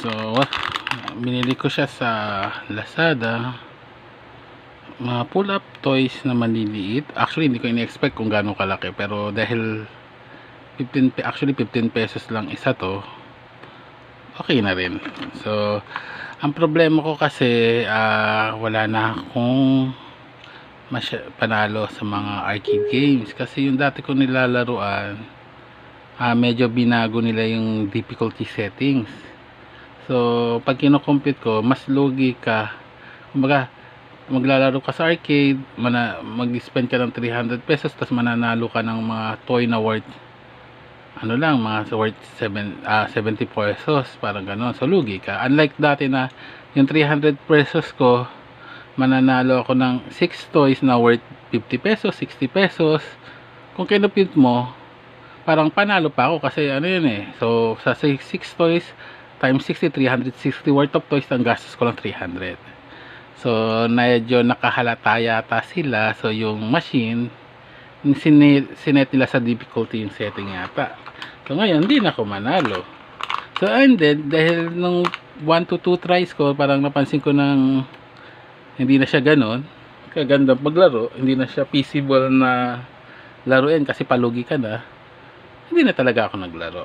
So, binili ko siya sa Lazada. Mga pull-up toys na maliliit. Actually, hindi ko ini-expect kung gaano kalaki. Pero dahil 15, pe- actually 15 pesos lang isa to, okay na rin. So, ang problema ko kasi ah, wala na akong panalo sa mga arcade games. Kasi yung dati ko nilalaruan, ah, medyo binago nila yung difficulty settings. So, pag kinocompute ko, mas logi ka. Kumbaga, maglalaro ka sa arcade, mana, mag-spend ka ng 300 pesos, tapos mananalo ka ng mga toy na worth ano lang, mga worth 7, ah, 70 pesos, parang gano'n. So, lugi ka. Unlike dati na, yung 300 pesos ko, mananalo ako ng 6 toys na worth 50 pesos, 60 pesos. Kung kinupit mo, parang panalo pa ako kasi ano yun eh. So, sa 6 toys, times 60, 360 worth of toys, ang gastos ko lang 300. So, medyo nakahalata yata sila. So, yung machine, sinet, sinet nila sa difficulty yung setting yata. So, ngayon, hindi na ako manalo. So, and then, dahil nung 1 to 2 tries ko, parang napansin ko ng hindi na siya ganon. Kaganda maglaro. Hindi na siya feasible na laruin kasi palugi ka na. Hindi na talaga ako naglaro.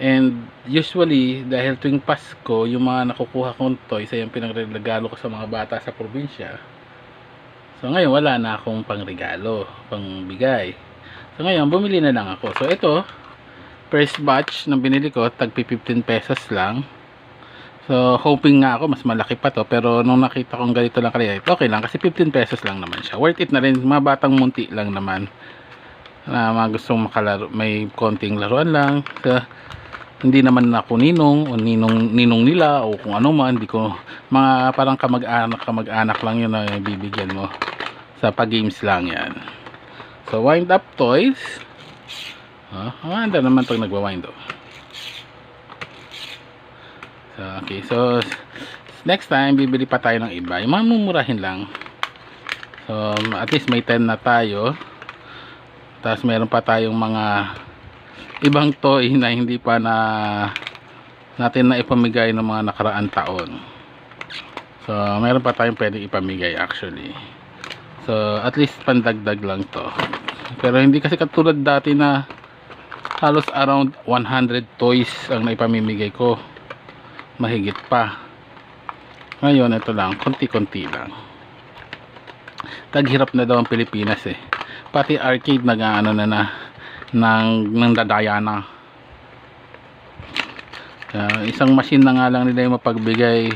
And usually, dahil tuwing Pasko, yung mga nakukuha kong toys ay yung pinagregalo ko sa mga bata sa probinsya. So ngayon, wala na akong pangregalo, pangbigay. So ngayon, bumili na lang ako. So ito, first batch na binili ko, tagpi 15 pesos lang. So hoping nga ako, mas malaki pa to. Pero nung nakita kong ganito lang kaliit, okay lang kasi 15 pesos lang naman siya. Worth it na rin, mga batang munti lang naman. Na mga gustong makalaro, may konting laruan lang. So, hindi naman ako ninong o ninong ninong nila o kung ano man hindi ko mga parang kamag-anak kamag-anak lang yun na bibigyan mo. Sa pag-games lang yan. So wind up toys. Ah oh, naman pag nagwa-wind up. So okay so next time bibili pa tayo ng iba. Yung mga mumurahin lang. So at least may 10 na tayo. Tapos meron pa tayong mga ibang toy na hindi pa na natin na ipamigay ng mga nakaraan taon. So meron pa tayong pwedeng ipamigay actually. So at least pandagdag lang to. Pero hindi kasi katulad dati na halos around 100 toys ang naipamimigay ko. Mahigit pa. Ngayon ito lang. Konti-konti lang. Taghirap na daw ang Pilipinas eh. Pati arcade nag ano na na ng, ng dadaya na. Uh, isang machine na nga lang nila yung mapagbigay.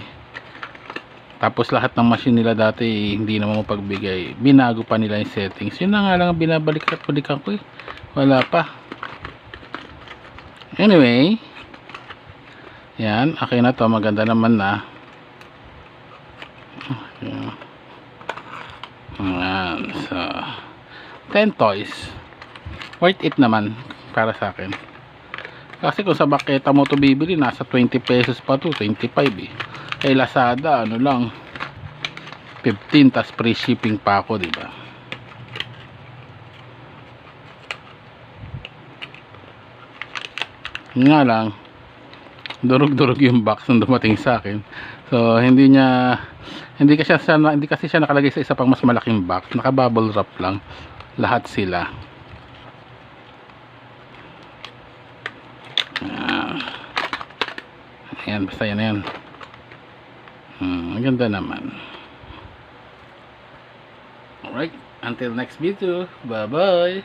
Tapos lahat ng machine nila dati hindi naman mapagbigay. Binago pa nila yung settings. Yun na nga lang ang binabalik at balikan ko eh. Wala pa. Anyway. Yan. Okay na to. Maganda naman na. Yan so 10 toys worth it naman para sa akin. Kasi kung sa baketa mo to bibili nasa 20 pesos pa to 25 eh. Kay Lazada ano lang 15 tas free shipping pa ako di ba? Yun nga lang durog-durog yung box nung dumating sa akin. So hindi niya hindi kasi siya hindi kasi siya nakalagay sa isa pang mas malaking box. Naka bubble wrap lang. Lahat sila Ayan, basta yan yan. Hmm, ang ganda naman. Alright, until next video. Bye-bye.